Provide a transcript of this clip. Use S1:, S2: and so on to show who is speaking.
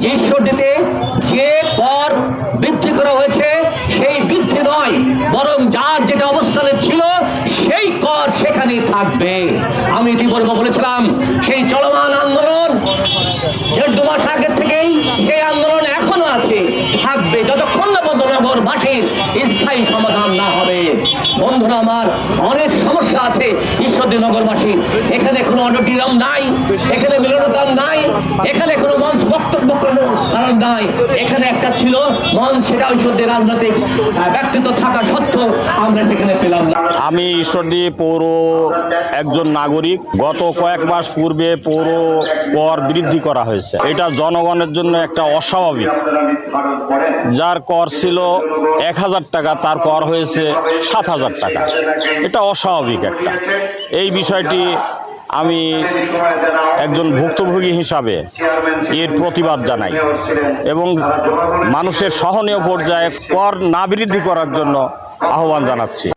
S1: যে ঈশ্বরদীতে যে কর বৃদ্ধি করা হয়েছে, সেই বৃদ্ধি নয়, বরং যার যেটা অবস্থানে ছিল, সেই কর সেখানেই থাকবে। আমি ইতিপূর্বে বলেছিলাম? সেই চলমান আন্দোলন দেড় মাস আগের থেকেই সেই আন্দোলন এখনও আছে, থাকবে যতক্ষণ না পর্যন্ত নগরবাসীর স্থায়ী সমাধান না হবে। বন্ধুরা আমার, অনেক সমস্যা আছে ঈশ্বরদী নগরবাসীর এখানে কোনো অডিটোরিয়াম নাই, এখানে মিলনতাম নাই, এখানে কোনো কারণ নাই। এখানে একটা ছিল মঞ্চ সেটা ঈশ্বরদী রাজনৈতিক ব্যক্তিত্ব থাকা সত্ত্বেও আমরা সেখানে পেলাম না।
S2: আমি ঈশ্বরদী পৌর একজন নাগরিক। গত কয়েক মাস পূর্বে পৌর কর বৃদ্ধি করা হয়েছে। এটা জনগণের জন্য একটা অস্বাভাবিক। যার কর ছিল এক হাজার টাকা, তার কর হয়েছে সাত হাজার টাকা। এটা অস্বাভাবিক একটা। এই বিষয়টি আমি একজন ভুক্তভোগী হিসাবে এর প্রতিবাদ জানাই এবং মানুষের সহনীয় পর্যায়ে কর না বৃদ্ধি করার জন্য আহ্বান জানাচ্ছি।